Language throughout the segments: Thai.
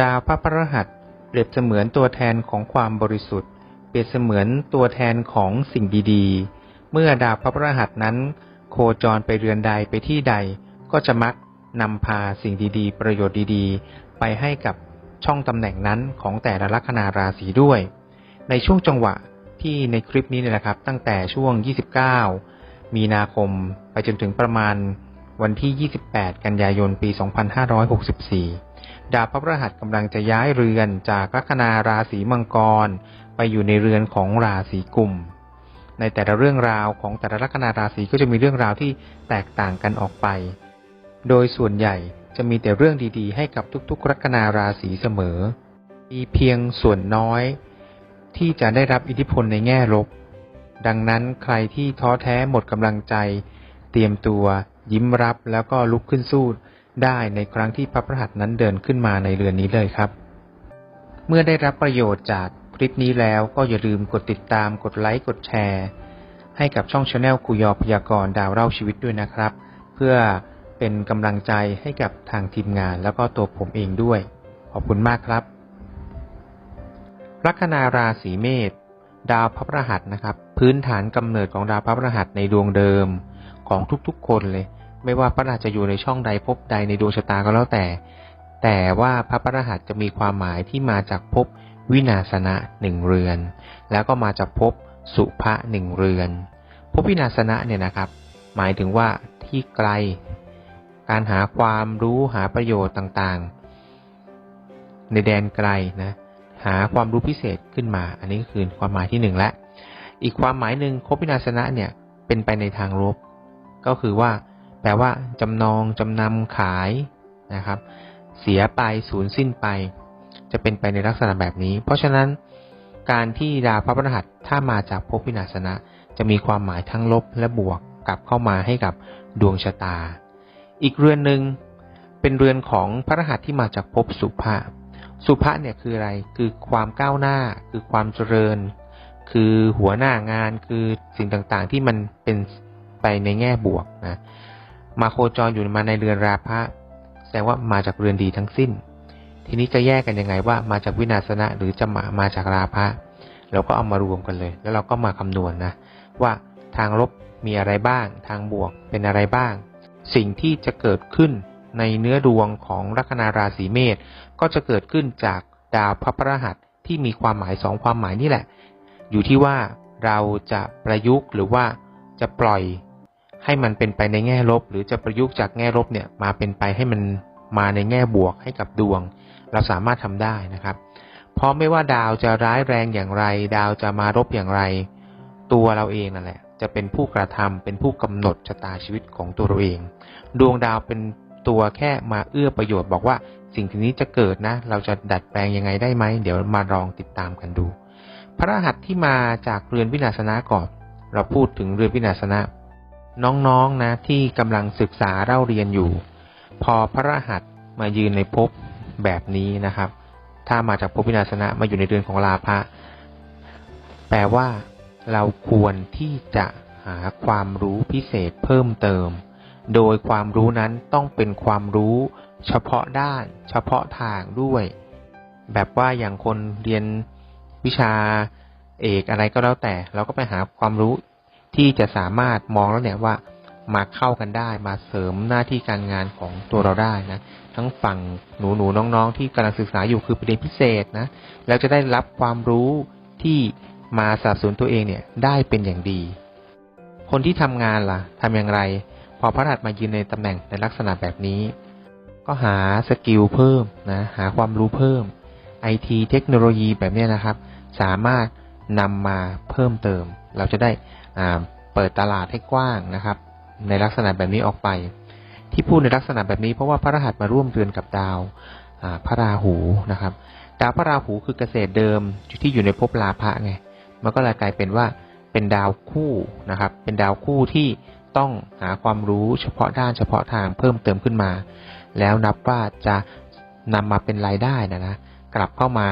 ดาวพระพฤหัสเปรียบเสมือนตัวแทนของความบริสุทธิ์ เปรียบเสมือนตัวแทนของสิ่งดีๆ เมื่อดาวพระพฤหัสนั้น โคจรไปเรือนใดไปที่ใด ก็จะมักนำพาสิ่งดีๆ ประโยชน์ดีๆ ไปให้กับช่องตำแหน่งนั้นของแต่ละลัคนาราศีด้วย ในช่วงจังหวะที่ในคลิปนี้เนี่ยนะครับ ตั้งแต่ช่วง 29 มีนาคมไปจนถึงประมาณวันที่ 28 กันยายน ปี 2564 ดาวพระพฤหัสกำลังจะย้ายเรือนจากลัคนาราศีมังกร ไปอยู่ในเรือนของราศีกุม ในแต่ละเรื่องราวของแต่ละลัคนาราศีก็จะมีเรื่องราวที่แตกต่างกันออกไป โดยส่วนใหญ่จะมีแต่เรื่องดีๆ ให้กับทุกๆ ลัคนาราศีเสมอ มีเพียงส่วนน้อย ที่จะได้รับอิทธิพลในแง่ลบ ดังนั้นใครที่ท้อแท้หมดกำลังใจ เตรียมตัว ยิ้มรับแล้วก็ลุกขึ้นสู้ ได้ในครั้งที่พระพฤหัสนั้นเดินขึ้นมาในเรือนนี้เลยครับ เมื่อได้รับประโยชน์จากคลิปนี้แล้วก็อย่าลืมกดติดตามกดไลค์กดแชร์ ให้กับช่องชาแนลคุยอพยากรณ์ดาวเล่าชีวิตด้วยนะครับ เพื่อเป็นกำลังใจให้กับทางทีมงานแล้วก็ตัวผมเองด้วย ขอบคุณมากครับ ลัคนาราศีเมษดาวพระพฤหัสนะครับ พื้นฐานกำเนิดของดาวพระพฤหัสในดวงเดิมของทุกๆคนเลย ไม่ว่าพระรหัสจะอยู่ในช่องใดภพใดในดวงชะตาก็แล้วแต่ แต่ว่าพระพฤหัสจะมีความหมายที่มาจากภพวินาศนะหนึ่งเรือน แล้วก็มาจากภพสุภะหนึ่งเรือนภพวินาศนะเนี่ยนะครับ หมายถึงว่าที่ไกล การหาความรู้หาประโยชน์ต่างๆ ในแดนไกลนะหาความรู้พิเศษขึ้นมา อันนี้ก็คือความหมายที่หนึ่งและ อีกความหมายหนึ่งภพวินาศนะเนี่ยเป็นไปในทางลบก็คือว่า แปลว่า จำนอง จำนำขายนะครับ เสียไปสูญสิ้นไป จะเป็นไปในลักษณะแบบนี้ เพราะฉะนั้นการที่ดาวพระพฤหัสถ้ามาจากภพวินาศนะ จะมีความหมายทั้งลบและบวกกลับเข้ามาให้กับดวงชะตา อีกเรือนหนึ่งเป็นเรือนของพระรหัสที่มาจากภพสุภะสุภะเนี่ยคืออะไร คือความก้าวหน้า คือความเจริญ คือหัวหน้างาน คือสิ่งต่างๆที่มันเป็นไปในแง่บวกนะ มาโคจรอยู่มาในเรือนราพะแสดงว่ามาจากเรือนดีทั้งสิ้น ทีนี้จะแยกกันยังไงว่ามาจากวินาศนะหรือจะมามาจากราพะเราก็เอามารวมกันเลย แล้วเราก็มาคำนวณนนะว่าทางลบมีอะไรบ้าง ทางบวกเป็นอะไรบ้าง สิ่งที่จะเกิดขึ้นในเนื้อดวงของลัคนาราศีเมษก็จะเกิดขึ้นจากดาวพระพฤหัสที่มีความหมายสองความหมายนี่แหละ อยู่ที่ว่าเราจะประยุกต์หรือว่าจะปล่อย ให้มันเป็นไปในแง่ลบ หรือจะประยุกต์จากแง่ลบเนี่ยมาเป็นไปให้มันมาในแง่บวกให้กับดวง เราสามารถทำได้นะครับ เพราะไม่ว่าดาวจะร้ายแรงอย่างไร ดาวจะมารบอย่างไร ตัวเราเองนั่นแหละ จะเป็นผู้กระทำเป็นผู้กำหนดชะตาชีวิตของตัวเราเอง ดวงดาวเป็นตัวแค่มาเอื้อประโยชน์บอกว่าสิ่งที่นี้จะเกิดนะ เราจะดัดแปลงยังไงได้ไหม เดี๋ยวมาลองติดตามกันดู พระรหัสที่มาจากเรือนวินาศนะก่อน เราพูดถึงเรือนวินาศนะ น้องๆนนะที่กำลังศึกษาเล่าเรียนอยู่ พอพระรหัสมายืนในภพแบบนี้นะครับ ถ้ามาจากภพวินาศนะมาอยู่ในเรือนของลาภะแปลว่า เราควรที่จะหาความรู้พิเศษเพิ่มเติม โดยความรู้นั้นต้องเป็นความรู้เฉพาะด้าน เฉพาะทางด้วย แบบว่าอย่างคนเรียนวิชาเอกอะไรก็แล้วแต่ เราก็ไปหาความรู้ ที่จะสามารถมองแล้วเนี่ยว่ามาเข้ากันได้ มาเสริมหน้าที่การงานของตัวเราได้นะ ทั้งฝั่งหนูหนูน้องๆ ที่กำลังศึกษาอยู่คือประเด็นพิเศษนะ แล้วจะได้รับความรู้ที่มาสนับสนุนตัวเองเนี่ยได้เป็นอย่างดี คนที่ทำงานล่ะทำอย่างไร พอพระหัตมายืนในตำแหน่งในลักษณะแบบนี้ ก็หาสกิลเพิ่มนะ หาความรู้เพิ่มไอทีเทคโนโลยีแบบนี้นะครับ สามารถนำมาเพิ่มเติม เราจะได้ เปิดตลาดให้กว้างนะครับ ในลักษณะแบบนี้ออกไป ที่พูดในลักษณะแบบนี้เพราะว่าพระรหัสมาร่วมเรือนกับดาวพระราหูนะครับ ดาวพระราหูคือเกษตรเดิมที่อยู่ในภพลาภะไงมันก็เลยกลายเป็นว่าเป็นดาวคู่นะครับ เป็นดาวคู่ที่ต้องหาความรู้เฉพาะด้านเฉพาะทางเพิ่มเติมขึ้นมา แล้วนับว่าจะนำมาเป็นรายได้นะนะกลับเข้ามา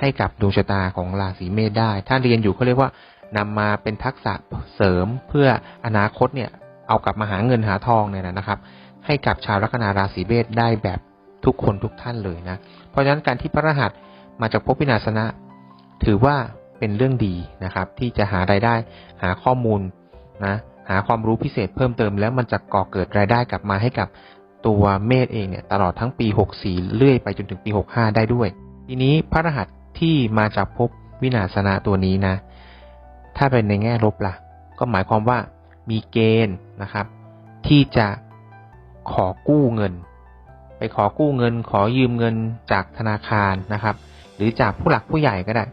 ให้กับดวงชะตาของราศีเมษได้ ถ้าเรียนอยู่เขาเรียกว่า นำมาเป็นทักษะเสริมเพื่ออนาคตเนี่ยเอากลับมาหาเงินหาทองเนี่ยนะครับ ให้กับชาวลัคนาราศีเมษได้แบบทุกคนทุกท่านเลยนะ เพราะฉะนั้นการที่พระรหัสมาจากภพวินาศนะ ถือว่าเป็นเรื่องดีนะครับ ที่จะหารายได้หาข้อมูลนะหาความรู้พิเศษเพิ่มเติมแล้วมันจะก่อเกิดรายได้กลับมาให้กับตัวเมษเองเนี่ยตลอดทั้งปี 64 เรื่อยไปจนถึงปี 65 ได้ด้วย ทีนี้พระรหัสที่มาจากภพวินาศนะตัวนี้นะ ถ้าเป็นในแง่ลบละ่ะ ก็หมายความว่ามีเกณฑ์นะครับ ที่จะขอกู้เงิน ไปขอกู้เงิน ขอยืมเงินจากธนาคารนะครับ หรือจากผู้หลักผู้ใหญ่ก็ได้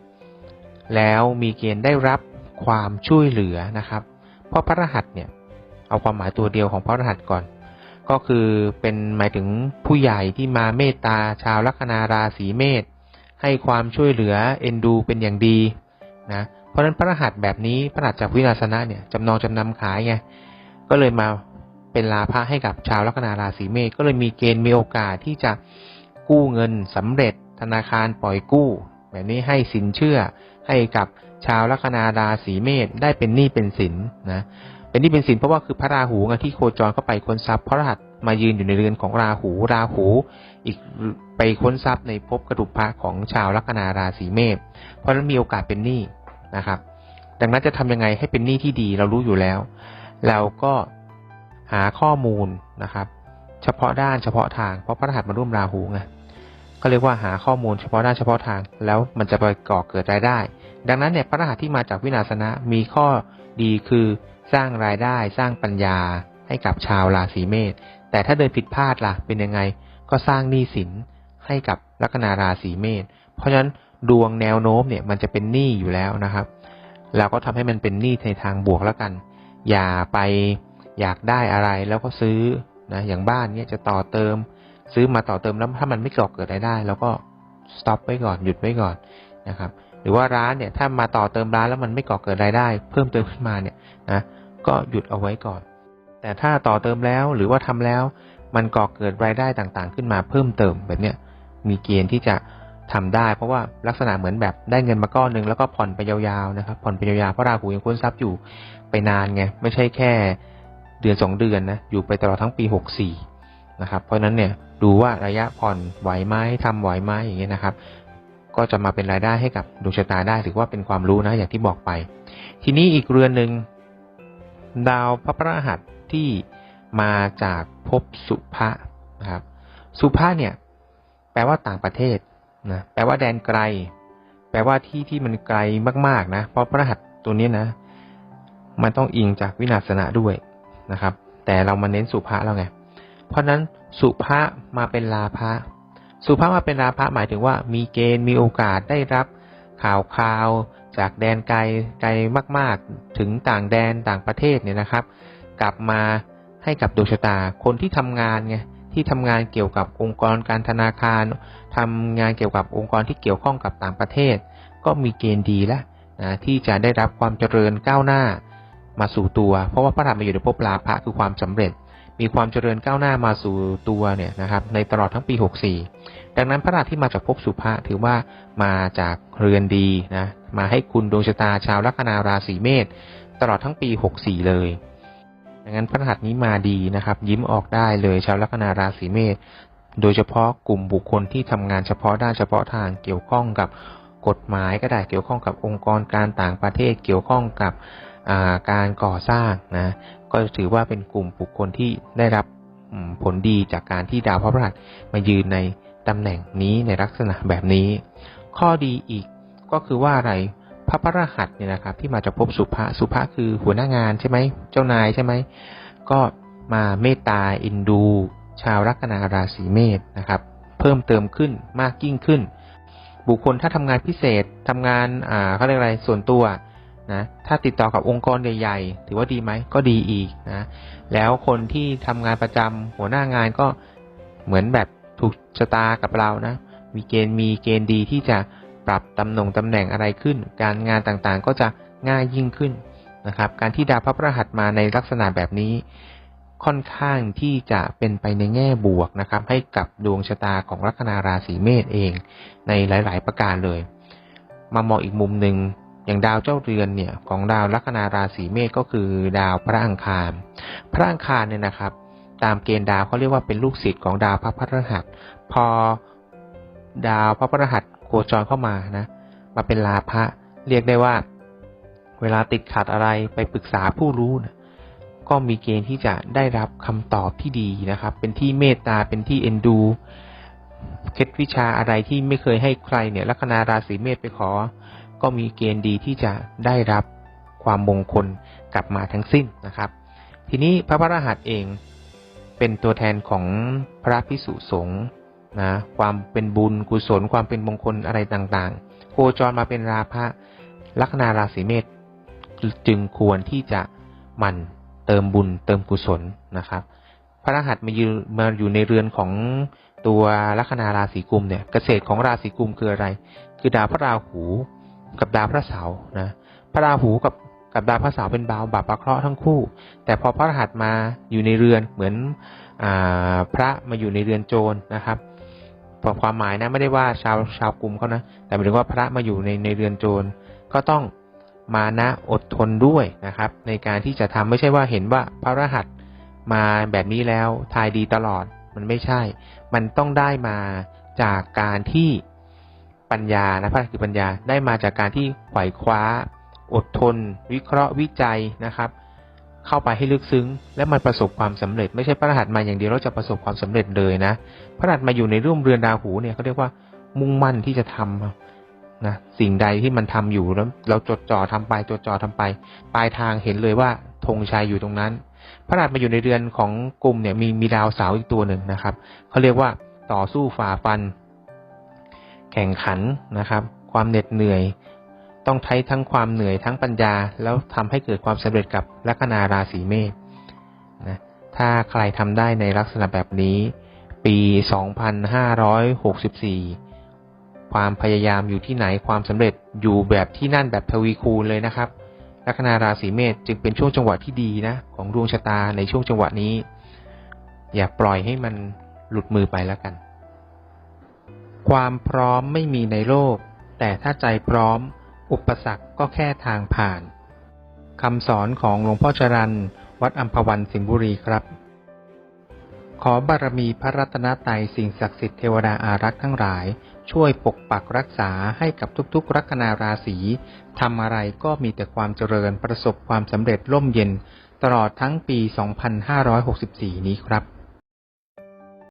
แล้วมีเกณฑ์ได้รับความช่วยเหลือนะครับ เพราะพระรหัสเนี่ย เอาความหมายตัวเดียวของพระรหัสก่อน ก็คือเป็นหมายถึงผู้ใหญ่ที่มาเมตตาชาวลัคนาราศีเมษให้ความช่วยเหลือเอ็นดูเป็นอย่างดีนะเราะฉะนั้นพระรหัสแบบนี้พระรหัสจากวินาศนะเนี่ยจำนองจำนำขายไงก็เลยมาเป็นลาภะให้กับชาวลัคนาราศีเมษก็เลยมีเกณฑ์มีโอกาสที่จะกู้เงินสำเร็จธนาคารปล่อยกู้ แบบนี้ให้สินเชื่อให้กับชาวลัคนาราศีเมษได้เป็นหนี้เป็นสินนะเป็นหนี้เป็นสินเพราะว่าคือพระราหูไงที่โคจรเข้าไปค้นทรัพย์พระรหัสมายืนอยู่ในเรือนของราหูราหูอีกไปค้นทรัพย์ในภพกระดุกพระของชาวลัคนาราศีเมษเพราะนั้นมีโอกาสเป็นหนี้ นะครับ ดังนั้นจะทำยังไงให้เป็นหนี้ที่ดีเรารู้อยู่แล้ว เราก็หาข้อมูลนะครับ เฉพาะด้านเฉพาะทางเพราะพระรหัสมาร่วมราหูไงก็เรียกว่าหาข้อมูลเฉพาะด้านเฉพาะทาง แล้วมันจะไปก่อเกิดรายได้ ดังนั้นเนี่ยพระรหัสที่มาจากวินาศนะมีข้อดีคือสร้างรายได้สร้างปัญญาให้กับชาวราศีเมษแต่ถ้าเดินผิดพลาดล่ะเป็นยังไง ก็สร้างหนี้สินให้กับลัคนาราศีเมษเพราะฉะนั้น ดวงแนวโน้มเนี่ยมันจะเป็นหนี้อยู่แล้วนะครับเราก็ทำให้มันเป็นหนี้ในทางบวกแล้วกัน อย่าไปอยากได้อะไรแล้วก็ซื้อนะอย่างบ้านเนี่ยจะต่อเติม ซื้อมาต่อเติมแล้วถ้ามันไม่ก่อเกิดรายได้เราก็สต็อปไว้ก่อนหยุดไว้ก่อนนะครับ หรือว่าร้านเนี่ยถ้ามาต่อเติมร้านแล้วมันไม่ก่อเกิดรายได้ เพิ่มเติมขึ้นมาเนี่ยนะก็หยุดเอาไว้ก่อน แต่ถ้าต่อเติมแล้วหรือว่าทำแล้ว มันก่อเกิดรายได้ต่างๆ ขึ้นมาเพิ่มเติมแบบเนี้ยมีเกณฑ์ที่จะ ทำได้เพราะว่าลักษณะเหมือนแบบได้เงินมาก้อนหนึ่งแล้วก็ผ่อนไปยาวๆนะครับผ่อนไปยาวๆเพราะราหูยังค้นทรัพย์อยู่ไปนานไงไม่ใช่แค่เดือนสองเดือนนะอยู่ไปตลอดทั้งปีหกสี่นะครับเพราะนั้นเนี่ยดูว่าระยะผ่อนไหวไหมทำไหวไหมอย่างเงี้ยนะครับ ก็จะมาเป็นรายได้ให้กับดวงชะตาได้ถือว่าเป็นความรู้นะอย่างที่บอกไป ทีนี้อีกเรือนหนึ่งดาวพระพระหัสที่มาจากภพสุภะนะครับ สุภะเนี่ย แปลว่าต่างประเทศ นะแปลว่าแดนไกล แปลว่าที่ที่มันไกลมากๆนะ เพราะพระหัสตัวนี้นะ มันต้องอิงจากวินาศนะด้วยนะครับ แต่เรามาเน้นสุภะแล้วไง เพราะนั้นสุภะมาเป็นลาภะสุภะมาเป็นลาภะหมายถึงว่า มีเกณฑ์มีโอกาสได้รับข่าวข่าวจากแดนไกลไกลมาก ๆ ถึงต่างแดนต่างประเทศเนี่ยนะครับ กลับมาให้กับดวงชะตาคนที่ทำงานไง ที่ทำงานเกี่ยวกับองค์กรการธนาคารทำงานเกี่ยวกับองค์กรที่เกี่ยวข้องกับต่างประเทศ ก็มีเกณฑ์ดีแล้วนะที่จะได้รับความเจริญก้าวหน้ามาสู่ตัว เพราะว่าพระธรรมอยู่ในภพลาภะคือความสำเร็จ มีความเจริญก้าวหน้ามาสู่ตัวเนี่ยนะครับ ในตลอดทั้งปี 64 ดังนั้นพระราที่มาจากภพสุภะถือว่ามาจากเรือนดีนะมาให้คุณดวงชะตาชาวลัคนาราศีเมษตลอดทั้งปี 64 เลย ดังนั้นพระรหัสนี้มาดีนะครับ ยิ้มออกได้เลยชาวลัคนาราศีเมษโดยเฉพาะกลุ่มบุคคลที่ทำงานเฉพาะด้านเฉพาะทางเกี่ยวข้องกับกฎหมายก็ได้เกี่ยวข้องกับองค์กรการต่างประเทศเกี่ยวข้องกับการก่อสร้างนะก็ถือว่าเป็นกลุ่มบุคคลที่ได้รับผลดีจากการที่ดาวพระพฤหัสมายืนในตำแหน่งนี้ในลักษณะแบบนี้ ข้อดีอีกก็คือว่าอะไร พระพระหัสเนี่ยนะครับ ที่มาจากภพสุภะสุภะคือหัวหน้างานใช่ไหมเจ้านายใช่ไหมก็มาเมตตาอินดู ชาวลัคนาราศีเมษนะครับ เพิ่มเติมขึ้นมากยิ่งขึ้น บุคคลถ้าทำงานพิเศษทำงานอ่าเขาเรียกอะไรส่วนตัวนะถ้าติดต่อกับองค์กรใหญ่ๆ ถือว่าดีไหมก็ดีอีกนะแล้วคนที่ทำงานประจำหัวหน้างานก็เหมือนแบบถูกชะตากับเรานะมีเกณฑ์มีเกณฑ์ดีที่จะ ปรับตำแหน่งตำแหน่งอะไรขึ้น การงานต่างๆก็จะง่ายยิ่งขึ้นนะครับ การที่ดาวพระพฤหัสมาในลักษณะแบบนี้ ค่อนข้างที่จะเป็นไปในแง่บวกนะครับ ให้กับดวงชะตาของลัคนาราศีเมษเอง ในหลาย ๆ ประการเลย มามองอีกมุมหนึ่งอย่างดาวเจ้าเรือนเนี่ยของดาวลัคนาราศีเมษก็คือดาวพระอังคาร พระอังคารเนี่ยนะครับ ตามเกณฑ์ดาวเขาเรียกว่าเป็นลูกศิษย์ของดาวพระพฤหัส พอดาวพระพฤหัส โคจรเข้ามานะ มาเป็นลาภะเรียกได้ว่า เวลาติดขัดอะไรไปปรึกษาผู้รู้นะก็มีเกณฑ์ที่จะได้รับคำตอบที่ดีนะครับ เป็นที่เมตตาเป็นที่เอ็นดูเคล็ดวิชาอะไรที่ไม่เคยให้ใครเนี่ยลัคนาราศีเมษไปขอ ก็มีเกณฑ์ดีที่จะได้รับความมงคลกลับมาทั้งสิ้นนะครับ ทีนี้พระพรหัสเองเป็นตัวแทนของพระพิสุสงฆ์ นะความเป็นบุญกุศล ความเป็นมงคลอะไรต่างๆ โคจรมาเป็นราพะลัคนาราศีเมษจึงควรที่จะมันเติมบุญเติมกุศลนะครับ พระรหัสมาอยู่มาอยู่ในเรือนของตัวลัคนาราศีกุมเนี่ยเกษตรของราศีกุมคืออะไร คือดาวพระราหูกับดาวพระเสาร์นะพระราหูกับกับดาวพระเสาร์เป็นดาวบาปประเคราะห์ทั้งคู่ แต่พอพระรหัสมาอยู่ในเรือนเหมือนอาพระมาอยู่ในเรือนโจรนะครับ ความหมายนะไม่ได้ว่าชาวชาวกลุ่มเขานะ แต่หมายถึงว่าพระมาอยู่ในในเรือนโจร ก็ต้องมานะอดทนด้วยนะครับ ในการที่จะทำไม่ใช่ว่าเห็นว่าพระรหัสมาแบบนี้แล้วทายดีตลอดมันไม่ใช่ มันต้องได้มาจากการที่ปัญญานะพระคือปัญญาได้มาจากการที่ไขว่คว้า อดทน วิเคราะห์วิจัยนะครับ เข้าไปให้ลึกซึ้ง และมันประสบความสำเร็จ ไม่ใช่พระรหัสมาอย่างเดียวเราจะประสบความสำเร็จเลยนะ พระรหัสมาอยู่ในร่วมเรือนดาวหูเนี่ยเขาเรียกว่ามุ่งมั่นที่จะทำนะสิ่งใดที่มันทำอยู่แล้ว เราจดจ่อทำไปจดจ่อทำไป ปลายทางเห็นเลยว่าธงชัยอยู่ตรงนั้น พระรหัสมาอยู่ในเรือนของกลุ่มเนี่ยมีมีดาวเสาร์อีกตัวหนึ่งนะครับเขาเรียกว่าต่อสู้ฝ่าฟัน แข่งขันนะครับ ความเหน็ดเหนื่อย ต้องใช้ทั้งความเหนื่อยทั้งปัญญา แล้วทำให้เกิดความสำเร็จกับลัคนาราศีเมษนะถ้าใครทำได้ในลักษณะแบบนี้ ปี 2564 ความพยายามอยู่ที่ไหนความสำเร็จอยู่แบบที่นั่นแบบทวีคูณเลยนะครับลัคนาราศีเมษจึงเป็นช่วงจังหวะที่ดีนะของดวงชะตาในช่วงจังหวะนี้ อย่าปล่อยให้มันหลุดมือไปแล้วกัน ความพร้อมไม่มีในโลก แต่ถ้าใจพร้อม อุปสรรคก็แค่ทางผ่านคำสอนของหลวงพ่อจรันวัดอัมพวันสิงห์บุรีครับ ขอบารมีพระรัตนตรัยสิ่งศักดิ์สิทธิ์เทวดาอารักษ์ทั้งหลาย ช่วยปกปักรักษาให้กับทุกๆ ลัคนาราศีทำอะไรก็มีแต่ความเจริญประสบความสำเร็จร่มเย็น ตลอดทั้งปี 2564 นี้ครับ